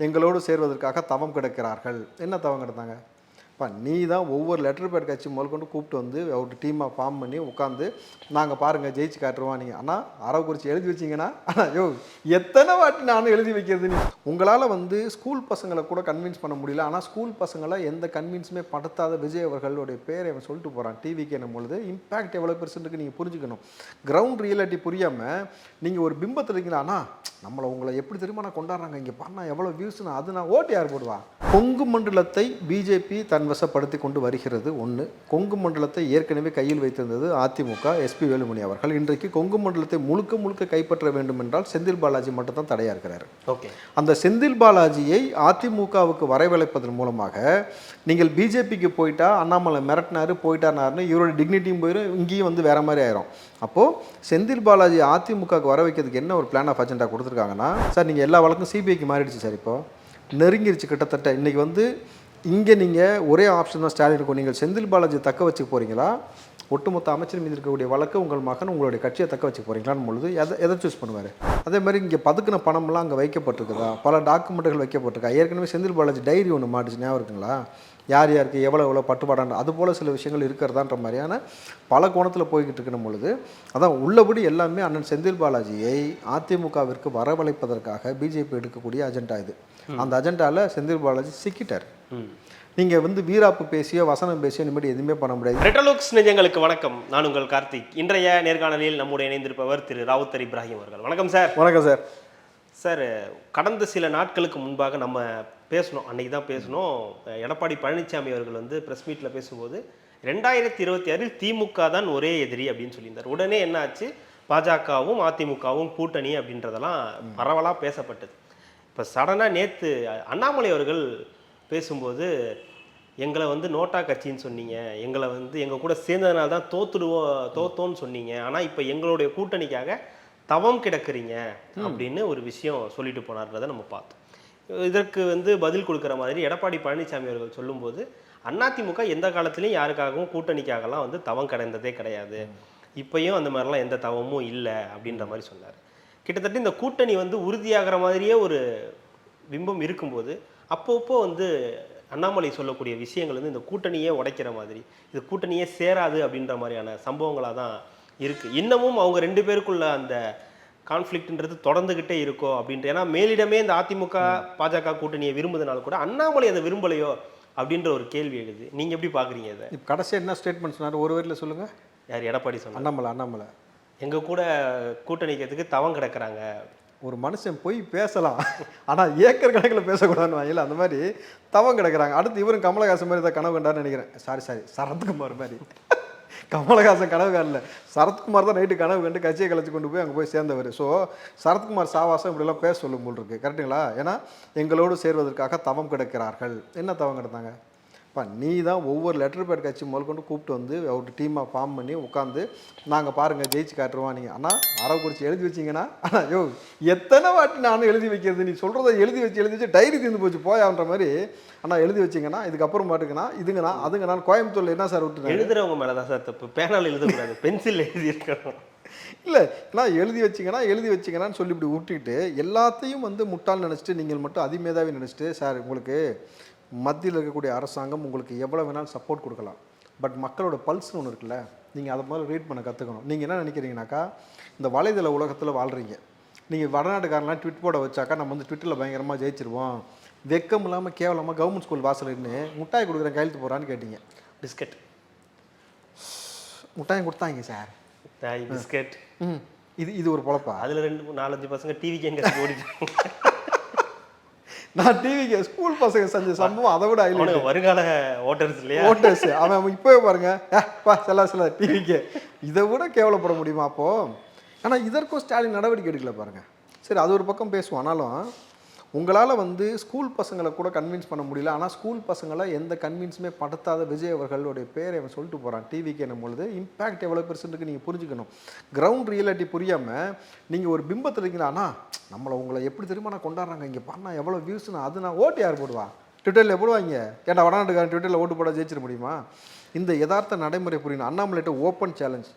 எங்களோடு சேர்வதற்காக தவம் கிடக்கிறார்கள். என்ன தவம் கிடந்தாங்க? இப்போ நீ தான் ஒவ்வொரு லெட்டர் பேட் கட்சி முதல் கொண்டு கூப்பிட்டு வந்து ஒரு டீமாக ஃபார்ம் பண்ணி உட்காந்து நாங்கள் பாருங்கள் ஜெயிச்சு காட்டுருவோம் நீங்கள் ஆனால் அரவக்குறிச்சி எழுதி வச்சிங்கன்னா ஆனால் யோ எத்தனை வாட்டி நானும் எழுதி வைக்கிறது நீ? உங்களால் வந்து ஸ்கூல் பசங்களை கூட கன்வின்ஸ் பண்ண முடியல. ஆனால் ஸ்கூல் பசங்களை எந்த கன்வின்ஸுமே படுத்தாத விஜய் அவர்களுடைய பேரை அவன் சொல்லிட்டு போகிறான் டிவிக்கு என்னும் பொழுது இம்பேக்ட் எவ்வளோ பெருசுன்றது நீங்கள் புரிஞ்சுக்கணும்? கிரவுண்ட் ரியாலிட்டி புரியாமல் நீங்கள் ஒரு பிம்பத்தில் இருக்கீங்களா? நம்மளை உங்களை எப்படி தெரியுமா? நான் கொண்டாடுறாங்க. இங்கே பண்ணா எவ்வளோ வியூஸ்னு அது நான் ஓட்டு யார் போடுவா? கொங்கு மண்டலத்தை பிஜேபி தன் வசப்படுத்தி கொண்டு வருகிறது ஒன்று கொங்கு மண்டலத்தை ஏற்கனவே கையில் வைத்திருந்தது அதிமுக எஸ்பி வேலுமணி அவர்கள். இன்றைக்கு கொங்கு மண்டலத்தை முழுக்க முழுக்க கைப்பற்ற வேண்டும் என்றால் செந்தில் பாலாஜி மட்டும் தான் தடையாக இருக்கிறார். ஓகே. அந்த செந்தில் பாலாஜியை அதிமுகவுக்கு வரவழைப்பதன் மூலமாக நீங்கள் பிஜேபிக்கு போயிட்டா அண்ணாமலை மிரட்டினார் போயிட்டானாருன்னு இவரோட டிக்னிட்டியும் போயிடும் இங்கேயும் வந்து வேற மாதிரி ஆயிரும். அப்போது செந்தில் பாலாஜி அதிமுகவுக்கு வர வைக்கிறதுக்கு என்ன ஒரு பிளான் ஆஃப் அஜெண்டா கொடுத்துருக்காங்கன்னா சார் நீங்கள் எல்லா வழக்கும் சிபிஐக்கு மாறிடுச்சு சார் இப்போது நெருங்கிருச்சு கிட்டத்தட்ட. இன்றைக்கி வந்து இங்கே நீங்கள் ஒரே ஆப்ஷன் தான் ஸ்டாலின் இருக்கும் நீங்கள் செந்தில் பாலாஜி தக்க வச்சுக்க போகிறீங்களா ஒட்டுமொத்த அமைச்சர் மீது இருக்கக்கூடிய வழக்கு உங்கள் மகன் உங்களுடைய கட்சியை தக்க வச்சுக்க போகிறீங்களான்னு பொழுது எதை எதை சூஸ் பண்ணுவார்? அதே மாதிரி இங்கே பதுக்கின பணம்லாம் அங்கே வைக்கப்பட்டிருக்குதா? பல டாக்குமெண்ட்டுகள் வைக்கப்பட்டிருக்கா? ஏற்கனவே செந்தில் பாலாஜி டைரி ஒன்று மாட்டுச்சு ஞாபகம் இருக்குங்களா? யார் யாருக்கு எவ்வளோ எவ்வளோ பட்டுப்பாடான அது போல் சில விஷயங்கள் இருக்கிறதான்ற மாதிரியான பல கோணத்தில் போய்கிட்டு இருக்கிற பொழுது அதான் உள்ளபடி எல்லாமே அண்ணன் செந்தில் பாலாஜியை அதிமுகவிற்கு வரவழைப்பதற்காக பிஜேபி எடுக்கக்கூடிய அஜெண்டா இது. அந்த அஜெண்டாவில் செந்தில் பாலாஜி சிக்கிட்டார். நீங்கள் வந்து வீராப்பு பேசியோ வசனம் பேசியோ இந்த மாதிரி எதுவுமே பண்ண முடியாது. ரெட்டலுக்ஸ் நெஞ்சங்களுக்கு வணக்கம். நான் உங்கள் கார்த்திக். இன்றைய நேர்காணலில் நம்முடைய இணைந்திருப்பவர் திரு ராவுத்தர் இப்ராஹிம் அவர்கள். வணக்கம் சார். வணக்கம் சார். சார் கடந்த சில நாட்களுக்கு முன்பாக நம்ம பேசணும் அன்னைக்கு தான் பேசணும். எடப்பாடி பழனிசாமி அவர்கள் வந்து ப்ரெஸ் மீட்டில் பேசும்போது ரெண்டாயிரத்தி இருபத்தி ஆறில் திமுக தான் ஒரே எதிரி அப்படின்னு சொல்லியிருந்தார். உடனே என்ன ஆச்சு? பாஜகவும் அதிமுகவும் கூட்டணி அப்படின்றதெல்லாம் பரவலாக பேசப்பட்டது. இப்போ சடனாக நேற்று அண்ணாமலை அவர்கள் பேசும்போது எங்களை வந்து நோட்டா கட்சின்னு சொன்னீங்க. எங்களை வந்து எங்கள் கூட சேர்ந்ததுனால தான் தோத்துடுவோம் தோத்தோன்னு சொன்னீங்க. ஆனால் இப்போ எங்களுடைய கூட்டணிக்காக தவம் கிடக்குறீங்க அப்படின்னு ஒரு விஷயம் சொல்லிட்டு போனார்ன்றதை நம்ம பார்த்தோம். இதற்கு வந்து பதில் கொடுக்குற மாதிரி எடப்பாடி பழனிசாமி அவர்கள் சொல்லும்போது அதிமுக எந்த காலத்துலையும் யாருக்காகவும் கூட்டணிக்காகலாம் வந்து தவம் கிடந்ததே கிடையாது. இப்பயும் அந்த மாதிரிலாம் எந்த தவமும் இல்லை. அப்படின்ற மாதிரி சொன்னார். கிட்டத்தட்ட இந்த கூட்டணி வந்து உறுதியாகிற மாதிரியே ஒரு பிம்பம் இருக்கும்போது அப்பப்போ வந்து அண்ணாமலை சொல்லக்கூடிய விஷயங்கள் வந்து இந்த கூட்டணியே உடைக்கிற மாதிரி இது கூட்டணியே சேராது அப்படின்ற மாதிரியான சம்பவங்களாக தான் இருக்குது இன்னமும் அவங்க ரெண்டு பேருக்குள்ள அந்த கான்ஃப்ளிக்ட்ன்றது தொடர்ந்துகிட்டே இருக்கோ அப்படின்ட்டு ஏன்னா மேலிடமே இந்த அதிமுக பாஜக கூட்டணியை விரும்புறதுனால கூட அண்ணாமலை அதை விரும்பலையோ அப்படின்ற ஒரு கேள்வி எழுது. நீங்கள் எப்படி பார்க்குறீங்க இதை? கடைசி என்ன ஸ்டேட்மெண்ட் சொன்னார்? ஒரு வரியில் சொல்லுங்கள் யார் எடப்பாடி சொன்னார்? அண்ணாமலை அண்ணாமலை. எங்கள் கூட கூட்டணிக்கிறதுக்கு தவம் கிடக்குறாங்க. ஒரு மனுஷன் போய் பேசலாம். ஆனால் ஏக்கர் கணக்கில் பேசக்கூடாதுன்னு வாங்கல அந்த மாதிரி தவம் கிடக்கிறாங்க. அடுத்து இவரும் கமலஹாசன் மாதிரி தான் கனவு கண்டார்னு நினைக்கிறேன். சாரி சாரி சரத்குமார் மாதிரி. கமலஹாசன் கனவு காணல. சரத்குமார் தான் நைட்டு கனவு கண்டு கட்சியை கலைச்சி கொண்டு போய் அங்கே போய் சேர்ந்தவர். ஸோ சரத்குமார் சாவாசம் இப்படிலாம் பேச சொல்லும் போல் இருக்கு. கரெக்டுங்களா ஏன்னா எங்களோடு சேர்வதற்காக தவம் கிடக்கிறார்கள். என்ன தவம் கிடந்தாங்க? இப்போ நீ தான் ஒவ்வொரு லெட்டர் பேட் கட்சி முதல் கொண்டு கூப்பிட்டு வந்து ஒரு டீமாக ஃபார்ம் பண்ணி உட்காந்து நாங்கள் பாருங்கள் ஜெயிச்சு காட்டுருவோம் நீங்கள் ஆனால் அரவக்குறிச்சி எழுதி வச்சிங்கன்னா ஆனால் யோ எத்தனை வாட்டி நானும் எழுதி வைக்கிறது? நீ சொல்கிறத எழுதி வச்சு எழுதி வச்சு டைரி தீர்ந்து போச்சு போயான்ற மாதிரி. ஆனால் எழுதி வச்சிங்கன்னா இதுக்கப்புறம் மாட்டுக்குண்ணா இதுங்கண்ணா அதுங்கண்ணா கோயம்புத்தூரில் என்ன சார் விட்டுருங்க எழுதுறவங்க மேலே தான் சார் தப்பு. பேனால் எழுதக்கூடாது. பென்சில் எழுதியிருக்கணும் இல்லை நான் எழுதி வச்சிங்கன்னா எழுதி வச்சிங்கன்னான்னு சொல்லி இப்படி விட்டுக்கிட்டு எல்லாத்தையும் வந்து முட்டாள் நினச்சிட்டு நீங்கள் மட்டும் அதிமேதாவி நினச்சிட்டு சார் உங்களுக்கு மத்தியில் இருக்கக்கூடிய அரசாங்கம் உங்களுக்கு எவ்வளோ வேணாலும் சப்போர்ட் கொடுக்கலாம். பட் மக்களோட பல்ஸ்னு ஒன்று இருக்குல்ல நீங்கள் அதை முதல்ல ரீட் பண்ண கற்றுக்கணும் நீங்கள் என்ன நினைக்கிறீங்கனாக்கா இந்த வலைதள உலகத்தில் வாழ்கிறீங்க நீங்கள் வடநாட்டுக்காரலாம் ட்விட் போட வச்சாக்கா நம்ம வந்து ட்விட்டரில் பயங்கரமாக ஜெயிச்சிருவோம். வெக்கம் இல்லாமல் கேவலமாக கவர்மெண்ட் ஸ்கூல் வாசல் நின்று முட்டாய் கொடுக்குறேன் கையெழுத்து போகிறான்னு கேட்டீங்க. பிஸ்கட் முட்டாயம் கொடுத்தாங்க சார் பிஸ்கட் ம். இது இது ஒரு பொழப்பா? அதில் ரெண்டு மூணு நாலஞ்சு பசங்க டிவி கேங்க ஓடிட்டு நான் டிவிக்கு ஸ்கூல் பசங்க செஞ்ச சம்பவம் அதை விட அவனுங்க வருங்கால ஓட்டர்ஸ் இல்லையா? ஓட்டர்ஸ் அவன் இப்போவே பாருங்க. பா செல்லா செல்லா டிவிக்கு இதை விட கேவலப்பட முடியுமா அப்போ? ஆனால் இதற்கும் ஸ்டாலின் நடவடிக்கை எடுக்கல பாருங்க. சரி அது ஒரு பக்கம் பேசுவோம். ஆனாலும் உங்களால் வந்து ஸ்கூல் பசங்களை கூட கன்வின்ஸ் பண்ண முடியல. ஆனால் ஸ்கூல் பசங்களை எந்த கன்வின்ஸுமே படுத்தாத விஜய் அவர்களுடைய பேரை அவன் சொல்லிட்டு போகிறான் டிவிக்கு என்னும் பொழுது இம்பேக்ட் எவ்வளோ பெருசுன்றது நீங்கள் புரிஞ்சுக்கணும். கிரவுண்ட் ரியாலிட்டி புரியாமல் நீங்கள் ஒரு பிம்பத்தில் இருக்கீங்களா? அண்ணா நம்மளை உங்களை எப்படி தெரியுமா நான் கொண்டாடுறாங்க? இங்கே பண்ணால் எவ்வளோ வியூஸ்னு அது நான் ஓட்டு யார் போடுவா? ட்விட்டரில் போடுவாங்க ஏன்டா வடநாட்டுக்காரன் ட்விட்டரில் ஓட்டு போட ஜெயிச்சிட முடியுமா? இந்த யதார்த்த நடைமுறை புரியணும் அண்ணாமலைட்ட ஓப்பன் சேலஞ்ச்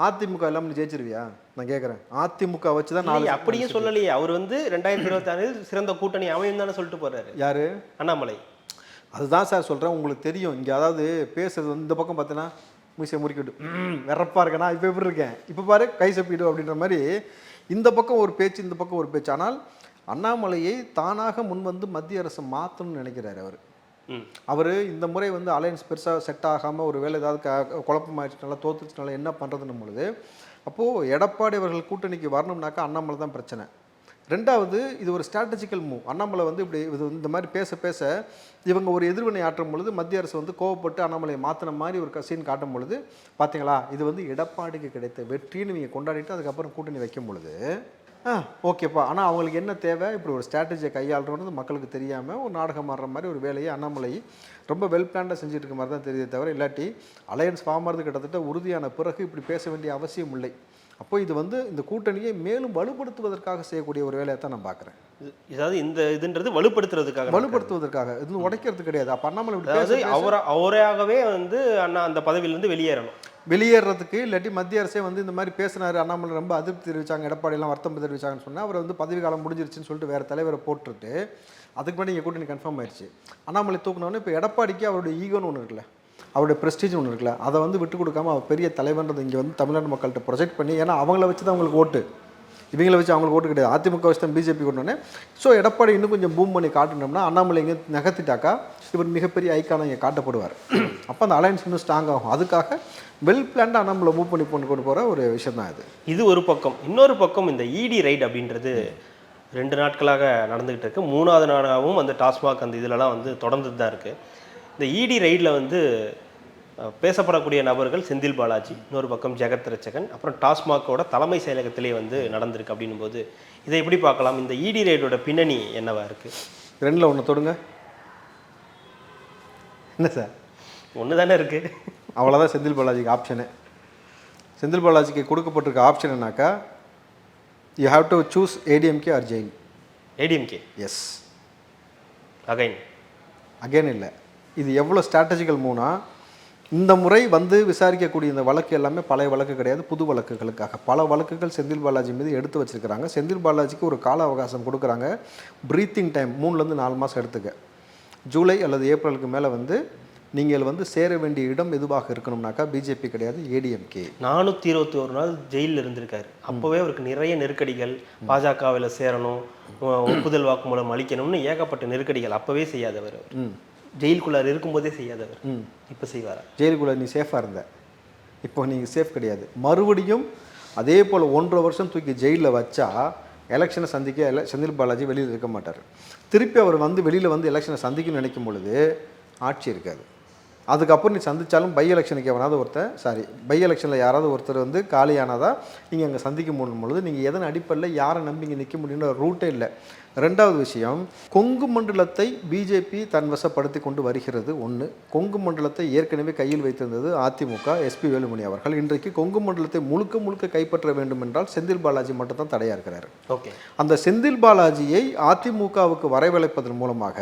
அதிமுக இல்லாமல் நீ ஜெயிச்சிருவியா? நான் கேட்குறேன் அதிமுக வச்சு தான் இல்லையே, அப்படியே சொல்லலையே. அவர் வந்து ரெண்டாயிரத்தி இருபத்தி சிறந்த கூட்டணி அமையும் தானே சொல்லிட்டு போறாரு. யாரு? அண்ணாமலை. அதுதான் சார் சொல்கிறேன் உங்களுக்கு தெரியும். இங்கே அதாவது பேசுறது வந்து இந்த பக்கம் பார்த்தீங்கன்னா மீசை முறுக்கிட்டு ம் வெறப்பா இருக்கேனா? இப்போ எப்படி இருக்கேன்? இப்போ பாரு கை சப்பிடு அப்படின்ற மாதிரி இந்த பக்கம் ஒரு பேச்சு இந்த பக்கம் ஒரு பேச்சு. ஆனால் அண்ணாமலையை தானாக முன் வந்து மத்திய அரசு மாற்றணும்னு நினைக்கிறாரு அவர். அவர் இந்த முறை வந்து அலையன்ஸ் பெருசாக செட் ஆகாமல் ஒரு வேலை ஏதாவது க குழப்பமாயிடுச்சுனால தோத்துச்சுனால என்ன பண்ணுறதுன்னு பொழுது அப்போது எடப்பாடி அவர்கள் கூட்டணிக்கு வரணும்னாக்கா அண்ணாமலை தான் பிரச்சனை. ரெண்டாவது இது ஒரு ஸ்ட்ராட்டஜிக்கல் மூவ் அண்ணாமலை வந்து இப்படி இது இந்த மாதிரி பேச பேச இவங்க ஒரு எதிர்வினை ஆற்றும் பொழுது மத்திய அரசு வந்து கோவப்பட்டு அண்ணாமலையை மாற்றின மாதிரி ஒரு சீன் காட்டும் பொழுது பார்த்தீங்களா இது வந்து எடப்பாடிக்கு கிடைத்த வெற்றின்னு நீங்கள் கொண்டாடிட்டு அதுக்கப்புறம் கூட்டணி வைக்கும் பொழுது ஆ ஓகேப்பா. ஆனால் அவங்களுக்கு என்ன தேவை? இப்படி ஒரு ஸ்ட்ராட்டஜியை கையாளுறது மக்களுக்கு தெரியாமல் ஒரு நாடகம் ஆடுற மாதிரி ஒரு வேலையை அண்ணாமலை ரொம்ப வெல் பிளான்டாக செஞ்சுட்டு இருக்க மாதிரி தான் தெரியுதே தவிர இல்லாட்டி அலையன்ஸ் ஃபார்ம் ஆகிறது கிட்டத்தட்ட உறுதியான பிறகு இப்படி பேச வேண்டிய அவசியம் இல்லை. அப்போ இது வந்து இந்த கூட்டணியை மேலும் வலுப்படுத்துவதற்காக செய்யக்கூடிய ஒரு வேலையை தான் நான் பார்க்குறேன். இது- அதாவது இந்த இதுன்றது வலுப்படுத்துறதுக்காக. வலுப்படுத்துவதற்காக. இது உடைக்கிறது கிடையாது. அப்போ அண்ணாமலை அவராகவே வந்து அண்ணா அந்த பதவியிலிருந்து வெளியேறணும். வெளியேறதுக்கு இல்லாட்டி மத்திய அரசே வந்து இந்த மாதிரி பேசினாரு. அண்ணாமலை ரொம்ப அதிருப்தி தெரிவிச்சாங்க எடப்பாடியெல்லாம் வருத்தம் தெரிவிச்சாங்கன்னு சொன்னால் அவர் வந்து பதவி காலம் முடிஞ்சிருச்சுன்னு சொல்லிட்டு வேறு தலைவரை போட்டுட்டு அதுக்கு முன்னாடி இங்கே கூட்டணி கன்ஃபார்ம் ஆயிடுச்சு அண்ணாமலை தூக்கினோன்னு இப்போ எடப்பாடிக்கு அவருடைய ஈகோன்னு ஒன்று இருக்குல்ல அவருடைய ப்ரெஸ்டீஜ் ஒன்று இருக்குல்ல அதை வந்து விட்டு கொடுக்காம அவர் பெரிய தலைவன்றது இங்கே வந்து தமிழ்நாடு மக்கள்கிட்ட ப்ரொஜெக்ட் பண்ணி ஏன்னா அவங்கள வச்சு தான் அவங்களுக்கு ஓட்டு. இவங்கள வச்சு அவங்களுக்கு ஓட்டு கிடையாது. அதிமுக வச்சு தான் பிஜேபி கொண்டோன்னே ஸோ எடப்பாடி இன்னும் கொஞ்சம் பூம் பண்ணி காட்டினோம்னா அண்ணாமலை இங்கே நகர்த்திட்டாக்கா இவர் மிகப்பெரிய ஐக்கான இங்கே காட்டப்படுவார். அப்போ அந்த அலையன்ஸ் இன்னும் ஸ்ட்ராங் ஆகும். அதுக்காக வெல் பிளான்டாக அண்ணாமலை மூவ் பண்ணி கொண்டு கொண்டு போகிற ஒரு விஷயம் தான் இது. இது ஒரு பக்கம். இன்னொரு பக்கம் இந்த இடி ரைட் அப்படின்றது ரெண்டு நாட்களாக நடந்துகிட்டு இருக்கு. மூணாவது நாளாகவும் அந்த டாஸ்மாக் அந்த இதுலலாம் வந்து தொடர்ந்துட்டு தான் இருக்கு. இந்த இடி ரைடில் வந்து பேசப்படக்கூடிய நபர்கள் செந்தில் பாலாஜி இன்னொரு பக்கம் ஜெகத் ரச்சகன் அப்புறம் டாஸ்மாகோட தலைமை செயலகத்திலே வந்து நடந்திருக்கு அப்படின்னும் போது இதை எப்படி பார்க்கலாம்? இந்த இடி ரைடோட பின்னணி என்னவா இருக்கு? ரெண்டில் ஒன்று தொடுங்க. என்ன சார்? ஒன்று தானே இருக்கு. அவ்வளோதான் செந்தில் பாலாஜிக்கு ஆப்ஷனு செந்தில் பாலாஜிக்கு கொடுக்கப்பட்டிருக்க ஆப்ஷன் என்னன்னாக்கா you have to choose ADMK or join ADMK yes again again இல்லை. இது எவ்வளோ ஸ்ட்ராட்டஜிக்கல் மூனா இந்த முறை வந்து விசாரிக்கக்கூடிய இந்த வழக்கு எல்லாமே பழைய வழக்கு கிடையாது புது வழக்குகளுக்காக. பல வழக்குகள் செந்தில் பாலாஜி மீது எடுத்து வச்சிருக்கிறாங்க. செந்தில் பாலாஜிக்கு ஒரு கால அவகாசம் கொடுக்குறாங்க. ப்ரீத்திங் டைம் மூணுலேருந்து நாலு மாதம் எடுத்துக்க. ஜூலை அல்லது ஏப்ரலுக்கு மேலே வந்து நீங்கள் வந்து சேர வேண்டிய இடம் எதுவாக இருக்கணும்னாக்கா பிஜேபி கிடையாது ஏடிஎம்கே நானூற்றி இருபத்தி ஒரு நாள் ஜெயிலில் இருந்திருக்காரு. அப்போவே அவருக்கு நிறைய நெருக்கடிகள் பாஜகவில் சேரணும் ஒப்புதல் வாக்குமூலம் அளிக்கணும்னு ஏகப்பட்ட நெருக்கடிகள் அப்போவே செய்யாதவர் அவர். ஜெயிலுக்குள்ளார் இருக்கும்போதே செய்யாதவர். ம். இப்போ செய்வாரா? ஜெயிலுக்குள்ளே நீ சேஃபாக இருந்த. இப்போ நீங்கள் சேஃப் கிடையாது. மறுபடியும் அதே போல் ஒன்றரை வருஷம் தூக்கி ஜெயிலில் வச்சா எலெக்ஷனை சந்திக்க எல செந்தில் பாலாஜி வெளியில் இருக்க மாட்டார். திருப்பி அவர் வந்து வெளியில் வந்து எலெக்ஷனை சந்திக்கணும்னு நினைக்கும் பொழுது ஆட்சி இருக்காது. அதுக்கப்புறம் நீ சந்திச்சாலும் பை எலெக்ஷனுக்கு எவனாவது ஒருத்தன் சாரி பை எலெக்ஷனில் யாராவது ஒருத்தர் வந்து காலியானதாக நீங்கள் அங்கே சந்திக்க முடியும் பொழுது நீங்கள் எதன் அடிப்படையில் யாரை நம்பி இங்கே நிற்க முடியும்னு ரூட்டே இல்லை. ரெண்டாவது விஷயம் கொங்கு மண்டலத்தை பிஜேபி தன் வசப்படுத்தி கொண்டு வருகிறது. ஒன்று கொங்கு மண்டலத்தை ஏற்கனவே கையில் வைத்திருந்தது அதிமுக எஸ்பி வேலுமணி அவர்கள். இன்றைக்கு கொங்கு மண்டலத்தை முழுக்க முழுக்க கைப்பற்ற வேண்டும் என்றால் செந்தில் பாலாஜி மட்டும் தான் தடையாக இருக்கிறார். ஓகே. அந்த செந்தில் பாலாஜியை அதிமுகவுக்கு வரவழைப்பதன் மூலமாக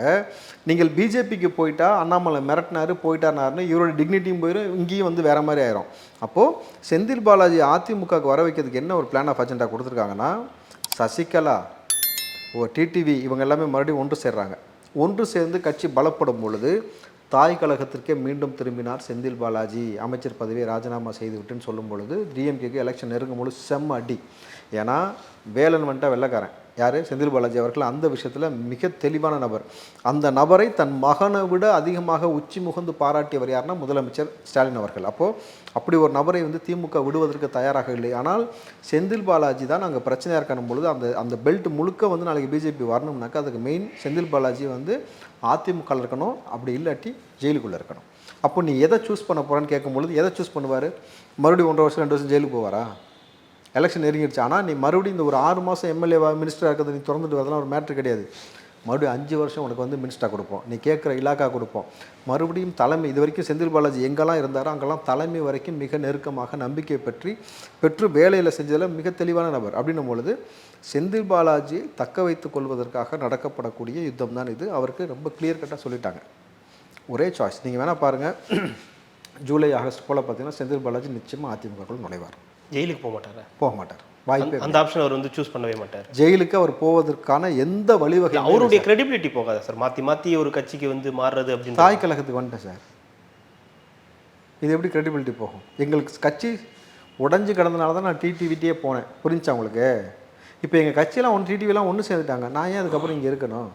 நீங்கள் பிஜேபிக்கு போயிட்டா அண்ணாமலை மிரட்டினாரு போயிட்டாருன்னு இவரோட டிக்னிட்டியும் போயிடும் இங்கேயும் வந்து வேற மாதிரி ஆயிரும். அப்போது செந்தில் பாலாஜி அதிமுகவுக்கு வர வைக்கிறதுக்கு என்ன ஒரு பிளான் ஆஃப் அஜெண்டா கொடுத்துருக்காங்கன்னா சசிகலா டிடிவி இவங்க எல்லாமே மறுபடியும் ஒன்று சேர்றாங்க. ஒன்று சேர்ந்து கட்சி பலப்படும் பொழுது தாய் கழகத்திற்கே மீண்டும் திரும்பினார் செந்தில் பாலாஜி. அமைச்சர் பதவியை ராஜினாமா செய்துவிட்டுன்னு சொல்லும் பொழுது டிஎம்கேக்கு எலெக்ஷன் நெருங்கும் பொழுது செம்ம அடி. ஏன்னா வேலன் வந்துட்டா வெள்ளைக்காரன். யார்? செந்தில் பாலாஜி அவர்கள். அந்த விஷயத்தில் மிக தெளிவான நபர். அந்த நபரை தன் மகனை விட அதிகமாக உச்சி முகந்து பாராட்டியவர் யாருன்னா முதலமைச்சர் ஸ்டாலின் அவர்கள். அப்போது அப்படி ஒரு நபரை வந்து திமுக விடுவதற்கு தயாராக இல்லை. ஆனால் செந்தில் பாலாஜி தான் அங்கே பிரச்சனையாக இருக்கணும் பொழுது அந்த அந்த பெல்ட் முழுக்க வந்து நாளைக்கு பிஜேபி வரணும்னாக்கா அதுக்கு மெயின் செந்தில் பாலாஜி வந்து அதிமுக இருக்கணும். அப்படி இல்லாட்டி ஜெயிலுக்குள்ளே இருக்கணும். அப்போ நீ எதை சூஸ் பண்ண போகிறான்னு கேட்கும்பொழுது எதை சூஸ் பண்ணுவார்? மறுபடியும் ஒன்றரை வருஷம் ரெண்டு வருஷம் ஜெயிலுக்கு போவாரா? எலெக்ஷன் நெருங்கிடுச்சு. ஆனால் நீ மறுபடியும் இந்த ஒரு ஆறு மாதம் எம்எல்ஏவா மினிஸ்டராக இருக்கிறது நீ திறந்துட்டு வரதெல்லாம் ஒரு மேட்ரு கிடையாது. மறுபடியும் அஞ்சு வருஷம் உனக்கு வந்து மினிஸ்டராக கொடுப்போம். நீ கேட்குற இலாக்கா கொடுப்போம். மறுபடியும் தலைமை இது வரைக்கும் செந்தில் பாலாஜி எங்கெல்லாம் இருந்தாரோ அங்கெல்லாம் தலைமை வரைக்கும் மிக நெருக்கமாக நம்பிக்கை பற்றி பெற்று வேலையில் செஞ்சதில் மிக தெளிவான நபர். அப்படின்னும் பொழுது செந்தில் பாலாஜியை தக்க வைத்துக் கொள்வதற்காக நடக்கப்படக்கூடிய யுத்தம் தான் இது. அவருக்கு ரொம்ப கிளியர் கட்டாக சொல்லிட்டாங்க. ஒரே சாய்ஸ் நீங்கள் வேணால் பாருங்கள் ஜூலை ஆகஸ்ட் போல் பார்த்தீங்கன்னா செந்தில் பாலாஜி நிச்சயமாக அதிமுகக்குள் நுழைவார். ஜெயிலுக்கு போக மாட்டாரா? போக மாட்டார். வாய்ப்பே அந்த ஆப்ஷன் அவர் வந்து சூஸ் பண்ணவே மாட்டார். ஜெயிலுக்கு அவர் போவதற்கான எந்த வழிவகை அவருடைய கிரெடிபிலிட்டி போகாதா சார்? மாத்தி மாத்தி ஒரு கட்சிக்கு வந்து மாறுறது அப்படின்னு தாய் கழகத்துக்கு வந்துட்டேன் சார். இது எப்படி கிரெடிபிலிட்டி போகும்? எங்களுக்கு கட்சி உடஞ்சி கிடந்தனால தான் நான் டிடிவிட்டியே போனேன். புரிஞ்சா உங்களுக்கு? இப்போ எங்கள் கட்சியெல்லாம் ஒன்று டிடிவிலாம் ஒன்று சேர்ந்துட்டாங்க. நான் ஏன் அதுக்கப்புறம் இங்கே இருக்கணும்?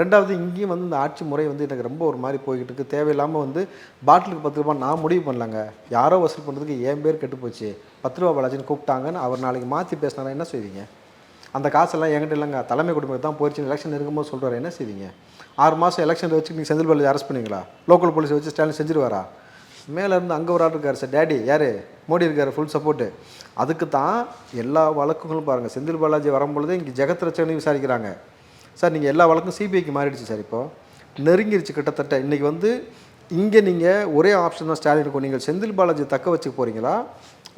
ரெண்டாவது இங்கேயும் வந்து இந்த ஆட்சி முறை வந்து எனக்கு ரொம்ப ஒரு மாதிரி போய்கிட்டு இருக்கு. தேவையில்லாமல் வந்து பாட்டிலுக்கு பத்து ரூபா நான் முடிவு பண்ணலங்க. யாரோ வசூல் பண்ணுறதுக்கு என் பேர் கெட்டு போச்சு. பத்து ரூபா பாலாஜின்னு கூப்பிட்டாங்கன்னு அவர் நாளைக்கு மாற்றி பேசினாரா என்ன செய்வீங்க? அந்த காசெல்லாம் என்கிட்ட இல்லைங்க. தலைமை குடும்பத்துக்கு தான் போயிடுச்சு எலெக்ஷன் இருக்கும்போது சொல்கிறாரு என்ன செய்வீங்க? ஆறு மாதம் எலெக்ஷன் வச்சு நீங்கள் செந்தில் பாலாஜி அரெஸ்ட் பண்ணுவீங்களா? லோக்கல் போலீஸ் வச்சு ஸ்டாலின் செஞ்சிருவாரா? மேலே இருந்து அங்கே ஒரு ஆள் இருக்கார் சார் டேடி யார்? மோடி இருக்கார் ஃபுல் சப்போர்ட்டு அதுக்கு தான் எல்லா வழக்குகளும் பாருங்கள் செந்தில் பாலாஜி வரும்பொழுது இங்கே ஜெகத் ரச்சனையும் விசாரிக்கிறாங்க. சார் நீங்கள் எல்லா வழக்கும் சிபிஐக்கு மாறிடுச்சு சார் இப்போ. நெருங்கிருச்சு கிட்டத்தட்ட. இன்றைக்கி வந்து இங்கே நீங்கள் ஒரே ஆப்ஷன் தான் ஸ்டாலின் இருக்கும். நீங்கள் செந்தில் பாலாஜி தக்க வச்சுக்க போகிறீங்களா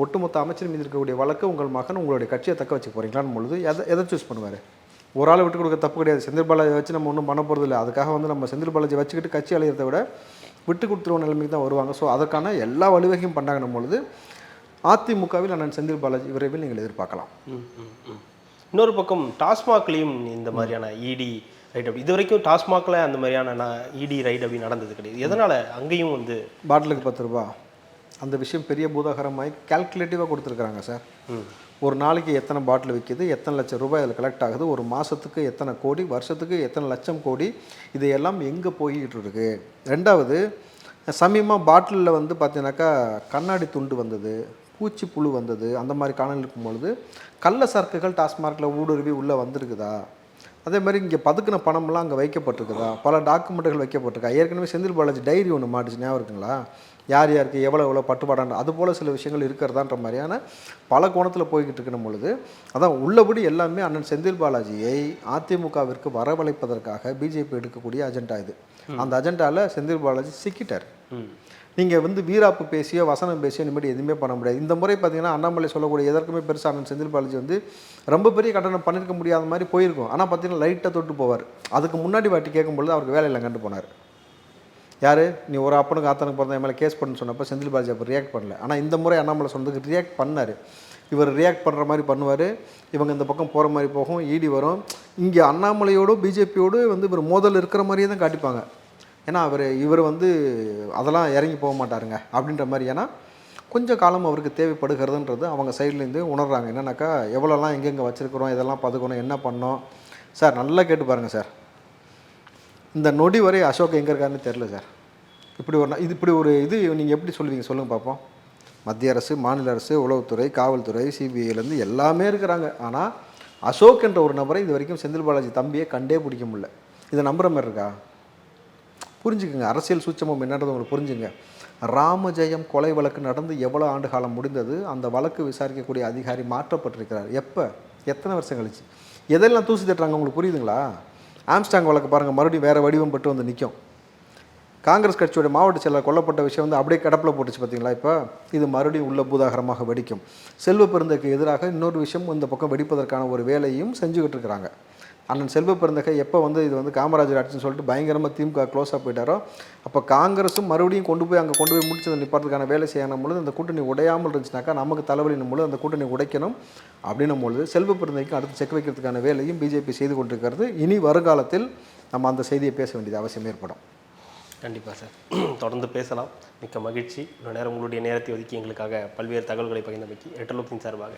ஒட்டுமொத்த அமைச்சர் மீது இருக்கக்கூடிய வழக்கு உங்கள் மகன் உங்களுடைய கட்சியை தக்க வச்சுக்க போகிறீங்களான்னு பொழுது எதை எதை சூஸ் பண்ணுவார்? ஒரு ஆள் விட்டு கொடுக்க தப்பு கிடையாது. செந்தில் பாலாஜி வச்சு நம்ம ஒன்றும் பண்ண போகிறது இல்லை அதுக்காக வந்து நம்ம செந்தில் பாலாஜி வச்சுக்கிட்டு கட்சி அலையிறத விட விட்டு கொடுத்துருவ நிலைமைக்கு தான் வருவாங்க. ஸோ அதற்கான எல்லா வழிவகையும் பண்ணாங்கன்னும் பொழுது அதிமுகவில் அண்ணன் செந்தில் பாலாஜி விரைவில் நீங்கள் எதிர்பார்க்கலாம். ம், ம், ம். இன்னொரு பக்கம் டாஸ்மாக்லேயும் இந்த மாதிரியான இடி ரைட் அப்படி இது வரைக்கும் டாஸ்மாக்ல அந்த மாதிரியான இடி ரைட் அப்படி நடந்தது கிடையாது. எதனால அங்கேயும் வந்து பாட்டிலுக்கு பத்து ரூபா. அந்த விஷயம் பெரிய பூதாகரமாகி கால்குலேட்டிவாக கொடுத்துருக்குறாங்க சார். ம், ஒரு நாளைக்கு எத்தனை பாட்டில் விற்கிது எத்தனை லட்சம் ரூபாய் அதில் கலெக்ட் ஆகுது ஒரு மாதத்துக்கு எத்தனை கோடி வருஷத்துக்கு எத்தனை லட்சம் கோடி இது எல்லாம் எங்கே போய்கிட்டு இருக்கு? ரெண்டாவது சமீபமாக பாட்டிலில் வந்து பார்த்தீங்கன்னாக்கா கண்ணாடி துண்டு வந்தது. பூச்சி புழு வந்தது அந்த மாதிரி காணல் இருக்கும் பொழுது கள்ள சரக்குகள் டாஸ்மார்க்கில் ஊடுருவி உள்ளே வந்திருக்குதா? அதே மாதிரி இங்கே பதுக்கின பணம்லாம் அங்கே வைக்கப்பட்டிருக்குதா? பல டாக்குமெண்ட்டுகள் வைக்கப்பட்டிருக்கா? ஏற்கனவே செந்தில் பாலாஜி டைரி ஒன்று மாட்டுச்சு ஞாபகம் இருக்குங்களா? யார் யாருக்கு எவ்வளோ எவ்வளோ பட்டுப்பாடான அது போல் சில விஷயங்கள் இருக்கிறதான்ற மாதிரியான பல கோணத்தில் போய்கிட்டு இருக்கணும் பொழுது அதான் உள்ளபடி எல்லாமே அண்ணன் செந்தில் பாலாஜியை அதிமுகவிற்கு வரவழைப்பதற்காக பிஜேபி எடுக்கக்கூடிய அஜெண்டா இது. அந்த அஜெண்டாவில் செந்தில் பாலாஜி சிக்கிட்டார். நீங்கள் வந்து வீராப்பு பேசியோ வசனம் பேசியோ இனிமேல் எதுவுமே பண்ண முடியாது. இந்த முறை பார்த்தீங்கன்னா அண்ணாமலை சொல்லக்கூடிய எதற்குமே பெருசாக அண்ணன் செந்தில் பாலாஜி வந்து ரொம்ப பெரிய கட்டணம் பண்ணியிருக்க முடியாத மாதிரி போயிருக்கும். ஆனால் பார்த்தீங்கன்னா லைட்டாக தொட்டு போவார். அதுக்கு முன்னாடி வாட்டி கேட்கும்பொழுது அவருக்கு வேலையில் கண்டு போனார். யார்? நீ ஒரு அப்பனுக்கு ஆத்தனுக்கு பிறந்த என் மேலே கேஸ் பண்ணு சொன்னப்போ செந்தில் பாலாஜி அப்போ ரியாக்ட் பண்ணல. ஆனால் இந்த முறை அண்ணாமலை சொன்னதுக்கு ரியாக்ட் பண்ணார். இவர் ரியாக்ட் பண்ணுற மாதிரி பண்ணுவார். இவங்க இந்த பக்கம் போகிற மாதிரி போகும் ஈடி வரும். இங்கே அண்ணாமலையோடு பிஜேபியோடு வந்து இவர் மோதல் இருக்கிற மாதிரியே தான் காட்டிப்பாங்க. ஏன்னா அவர் இவர் வந்து அதெல்லாம் இறங்கி போக மாட்டாருங்க அப்படின்ற மாதிரி. ஏன்னா கொஞ்சம் காலம் அவருக்கு தேவைப்படுகிறதுன்றது அவங்க சைட்லேருந்து உணர்றாங்க. என்னன்னாக்கா எவ்வளோலாம் எங்கெங்கே வச்சுருக்குறோம் இதெல்லாம் பதுக்கணும் என்ன பண்ணோம்? சார் நல்லா கேட்டு பாருங்கள் சார். இந்த நொடி வரை அசோக் எங்கே இருக்காருன்னு தெரில சார். இப்படி ஒரு இது இப்படி ஒரு இது நீங்கள் எப்படி சொல்லுவீங்க? சொல்லுங்கள் பார்ப்போம் மத்திய அரசு மாநில அரசு உளவுத்துறை காவல்துறை சிபிஐலேருந்து எல்லாமே இருக்கிறாங்க. ஆனால் அசோக் என்ற ஒரு நபரை இது வரைக்கும் செந்தில் பாலாஜி தம்பியை கண்டே பிடிக்க முடியல. இதை நம்புகிற மாதிரி இருக்கா? புரிஞ்சுக்குங்க. அரசியல் சூட்சமம் என்னன்றது உங்களுக்கு புரிஞ்சுங்க. ராமஜெயம் கொலை வழக்கு நடந்து எவ்வளோ ஆண்டு காலம் முடிந்தது? அந்த வழக்கு விசாரிக்கக்கூடிய அதிகாரி மாற்றப்பட்டிருக்கிறார். எப்போ? எத்தனை வருஷம் கழிச்சு? எதெல்லாம் தூசி தட்டுறாங்க உங்களுக்கு புரியுதுங்களா? ஆம்ஸ்டாங் வழக்கு பாருங்கள் மறுபடியும் வேறு வடிவம் பட்டு வந்து நிற்கும் காங்கிரஸ் கட்சியோட மாவட்ட செயலர் கொல்லப்பட்ட விஷயம் வந்து அப்படியே கடப்பில் போட்டுச்சு பார்த்தீங்களா இப்போ? இது மறுபடியும் உள்ள பூதாகரமாக வெடிக்கும். செல்வ பெருந்தகைக்கு எதிராக இன்னொரு விஷயம் இந்த பக்கம் வெடிப்பதற்கான ஒரு வேலையும் செஞ்சுக்கிட்டு இருக்கிறாங்க. அண்ணன் செல்வ பெருந்தகை எப்போ வந்து இது வந்து காமராஜர் ஆட்சின்னு சொல்லிட்டு பயங்கரமாக திமுக க்ளோஸாக போயிட்டாரோ அப்போ காங்கிரஸும் மறுபடியும் கொண்டு போய் அங்கே கொண்டு போய் முடிச்சதை நிப்பாட்டுறதுக்கான வேலை செய்யணும் பொழுது அந்த கூட்டணி உடையாமல் இருந்துச்சுனாக்கா நமக்கு தலைவலினும் பொழுது அந்த கூட்டணி உடைக்கணும் அப்படின்னும் பொழுது செல்வ பெருந்தகைக்கு அடுத்து செக் வைக்கிறதுக்கான வேலையும் பிஜேபி செய்து கொண்டிருக்கிறது. இனி வருங்காலத்தில் நம்ம அந்த செய்தியை பேச வேண்டியது அவசியம் ஏற்படும். கண்டிப்பாக சார். தொடர்ந்து பேசலாம். மிக்க மகிழ்ச்சி. இவ்வளோ நேரம் உங்களுடைய நேரத்தை ஒதுக்கி எங்களுக்காக பல்வேறு தகவல்களை பகிர்ந்தமைக்கு ரெட்டலோக்கின் சார்பாக.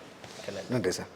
நன்றி சார்.